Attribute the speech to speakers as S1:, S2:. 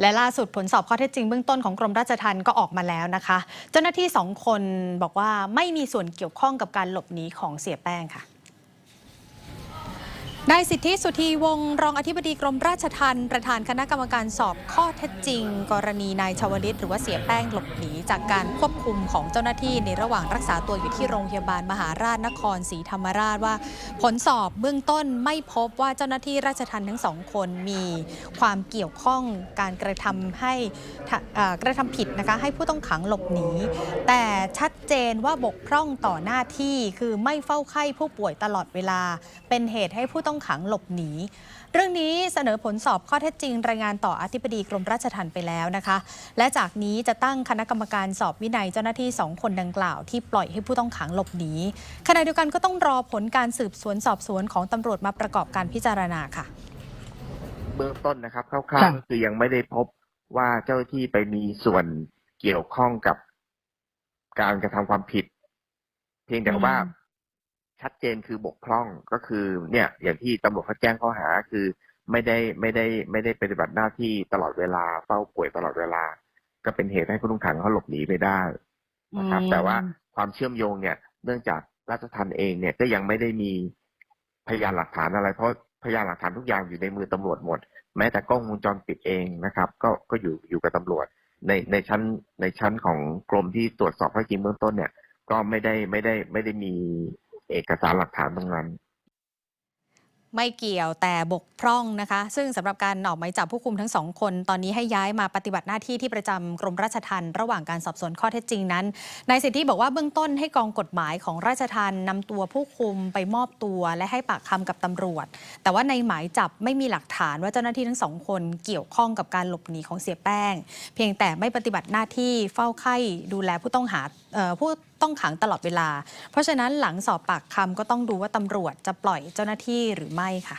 S1: และล่าสุดผลสอบข้อเท็จจริงเบื้องต้นของกรมราชทัณฑ์ก็ออกมาแล้วนะคะ เจ้าหน้าที่สองคนบอกว่าไม่มีส่วนเกี่ยวข้องกับการหลบหนีของเสียแป้งค่ะ นายสิทธิสุธีวงรองอธิบดีกรมราชทัณฑ์ประธานคณะกรรมการสอบข้อเท็จจริง กรณีนายชาวลิตหรือว่าเสียแป้งหลบหนีจากการควบคุมของเจ้าหน้าที่ในระหว่างรักษาตัวอยู่ที่โรงพยาบาลมหาราชนครศรีธรรมราชว่า ผลสอบเบื้องต้นไม่พบว่าเจ้าหน้าที่ราชทัณฑ์ทั้งสองคนมีความเกี่ยวข้องการกระทำให้กระทำผิดนะคะให้ผู้ต้องขังหลบหนี แต่ชัดเจนว่าบกพร่องต่อหน้าที่คือไม่เฝ้าไข้ผู้ป่วยตลอดเวลา เป็นเหตุให้ผู้ต้องขังหลบหนี เรื่องนี้เสนอผลสอบข้อเท็จจริง รายงานต่ออธิบดีกรมราชทัณฑ์ไปแล้วนะคะ และจากนี้จะตั้งคณะกรรมการสอบวินัยเจ้าหน้าที่สองคนดังกล่าวที่ปล่อยให้ผู้ต้องขังหลบหนีขณะเดียวกันก็ต้องรอผลการสืบสวนสอบสวนของตำรวจมาประกอบการพิจารณาค่ะ
S2: เบื้องต้นนะครับคร่าว
S3: ค่ะ
S2: ๆก็คือยังไม่ได้พบว่าเจ้าหน้าที่ไปมีส่วนเกี่ยวข้องกับการกระทำความผิด เพียงแต่ว่า
S3: อืม
S2: ชัดเจนคือบกพร่องก็คือเนี่ยอย่างที่ตำรวจเขาแจ้งข้อหาคือไม่ได้ไม่ได้ไม่ได้ปฏิบัติหน้าที่ตลอดเวลาเฝ้าป่วยตลอดเวลา ก็เป็นเหตุให้ผู้ต้องขังเขาหลบหนีไปได้นะครับ แต่ว่าความเชื่อมโยงเนี่ย เนื่องจากราชทัณฑ์เองเนี่ยก็ยังไม่ได้มีพยานหลักฐานอะไร เพราะพยานหลักฐานทุกอย่างอยู่ในมือตำรวจหมด แม้แต่กล้องวงจรปิดเองนะครับ ก็ก็อยู่อยู่กับตำรวจ ในในชั้นในชั้นของกรมที่ตรวจสอบข้อเท็จจริงเบื้องต้นเนี่ย ก็ไม่ได้ไม่ได้ไม่ได้มี เอกสารหลักฐานตรงนั้น
S1: ไม่เกี่ยวแต่บกพร่องนะคะ ซึ่งสำหรับการออกหมายจับผู้คุมทั้งสองคน ตอนนี้ให้ย้ายมาปฏิบัติหน้าที่ที่ประจำกรมราชทัณฑ์ระหว่างการสอบสวนข้อเท็จจริงนั้นนายสิทธิบอกว่าเบื้องต้นให้กองกฎหมายของราชทัณฑ์นำตัวผู้คุมไปมอบตัวและให้ปากคำกับตำรวจ แต่ว่าในหมายจับไม่มีหลักฐานว่าเจ้าหน้าที่ทั้งสองคนเกี่ยวข้องกับการหลบหนีของเสียแป้ง เพียงแต่ไม่ปฏิบัติหน้าที่เฝ้าไข้ดูแลผู้ต้องหาผู้ต้องขังตลอดเวลา เพราะฉะนั้นหลังสอบปากคำก็ต้องดูว่าตำรวจจะปล่อยเจ้าหน้าที่หรือไม่ค่ะ